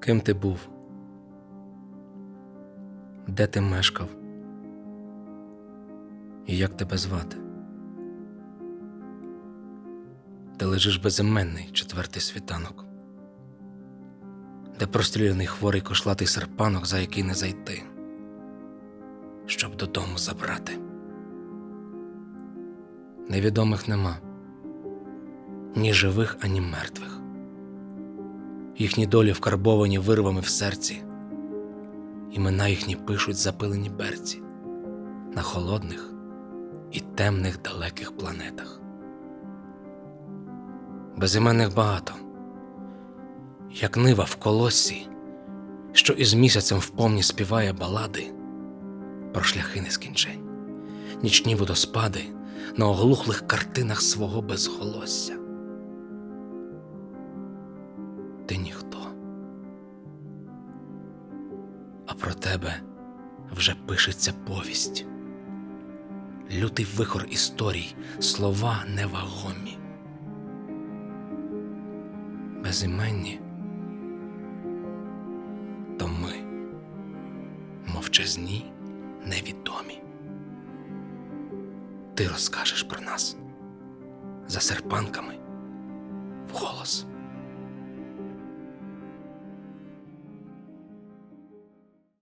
Ким ти був? Де ти мешкав? І як тебе звати? Ти лежиш безіменний четвертий світанок, де простріляний хворий кошлатий серпанок, за який не зайти, щоб додому забрати. Невідомих нема ні живих, ані мертвих. Їхні долі вкарбовані вирвами в серці, імена їхні пишуть запилені берці на холодних і темних далеких планетах. Безіменних багато, як нива в колоссі, що із місяцем в повні співає балади про шляхи нескінчень, нічні водоспади на оглухлих картинах свого безголосся. Ти ніхто. А про тебе вже пишеться повість. Лютий вихор історій, слова невагомі. Безіменні. То ми мовчазні, невідомі. Ти розкажеш про нас за серпанками вголос.